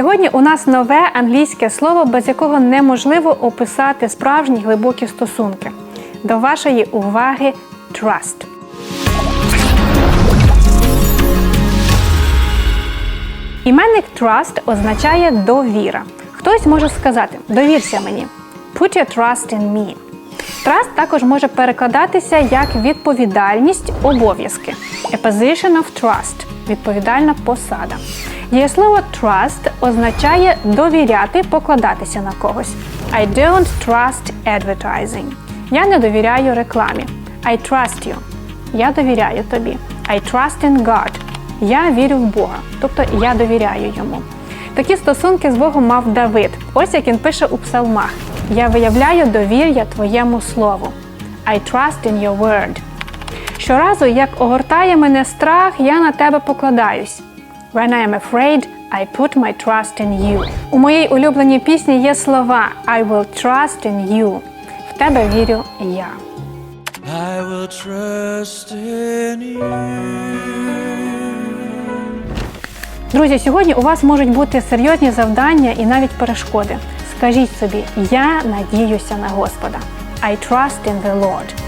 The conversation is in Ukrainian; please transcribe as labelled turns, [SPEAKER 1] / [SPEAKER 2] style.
[SPEAKER 1] Сьогодні у нас нове англійське слово, без якого неможливо описати справжні глибокі стосунки. До вашої уваги trust. Іменник trust означає довіра. Хтось може сказати довірся мені. Put your trust in me. Trust також може перекладатися як відповідальність, обов'язки. A position of trust відповідальна посада. Дієслово trust означає довіряти, покладатися на когось. I don't trust advertising. Я не довіряю рекламі. I trust you. Я довіряю тобі. I trust in God. Я вірю в Бога, тобто я довіряю йому. Такі стосунки з Богом мав Давид. Ось як він пише у псалмах: Я виявляю довір'я твоєму слову. I trust in your word. Щоразу, як огортає мене страх, я на тебе покладаюсь. When I am afraid, I put my trust in you. У моїй улюбленій пісні є слова I will trust in you. В тебе вірю я.
[SPEAKER 2] I will trust in you.
[SPEAKER 1] Друзі, сьогодні у вас можуть бути серйозні завдання і навіть перешкоди. Скажіть собі, я надіюся на Господа. I trust in the Lord.